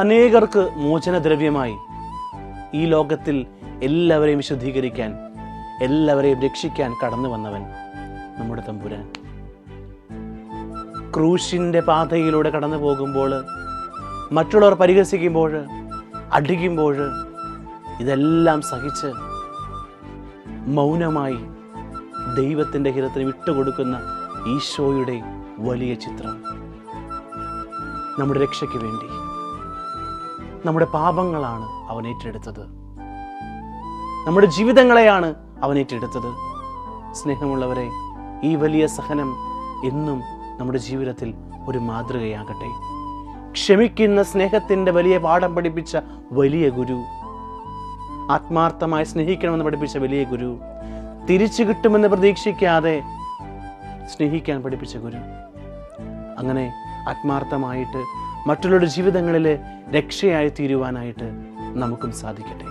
അനേകർക്ക് മോചനദ്രവ്യമായി. ഈ ലോകത്തിൽ എല്ലാവരെയും ശുദ്ധീകരിക്കാൻ എല്ലാവരെയും രക്ഷിക്കാൻ കടന്നു വന്നവൻ നമ്മുടെ തമ്പുരാൻ. ക്രൂശിന്റെ പാതയിലൂടെ കടന്നു പോകുമ്പോൾ മറ്റുള്ളവർ പരിഹസിക്കുമ്പോൾ അടിക്കുമ്പോൾ ഇതെല്ലാം സഹിച്ച് മൗനമായി ദൈവത്തിന്റെ ഹിതത്തിന് വിട്ടുകൊടുക്കുന്ന ഈശോയുടെ വലിയ ചിത്രം നമ്മുടെ രക്ഷയ്ക്ക് വേണ്ടി. നമ്മുടെ പാപങ്ങളാണ് അവൻ ഏറ്റെടുത്തത്. നമ്മുടെ ജീവിതങ്ങളെയാണ് അവൻ ഏറ്റെടുത്തത്. സ്നേഹമുള്ളവരെ ഈ വലിയ സഹനം എന്നും നമ്മുടെ ജീവിതത്തിൽ ഒരു മാതൃകയാകട്ടെ. ക്ഷമിക്കുന്ന സ്നേഹത്തിന്റെ വലിയ പാഠം പഠിപ്പിച്ച വലിയ ഗുരു ആത്മാർത്ഥമായി സ്നേഹിക്കണമെന്ന് പഠിപ്പിച്ച വലിയ ഗുരു തിരിച്ചു കിട്ടുമെന്ന് പ്രതീക്ഷിക്കാതെ സ്നേഹിക്കാൻ പഠിപ്പിച്ച ഗുരു. അങ്ങനെ ആത്മാർത്ഥമായിട്ട് മറ്റുള്ളവരുടെ ജീവിതങ്ങളിൽ രക്ഷയായി തീരുവാനായിട്ട് നമുക്കും സാധിക്കട്ടെ.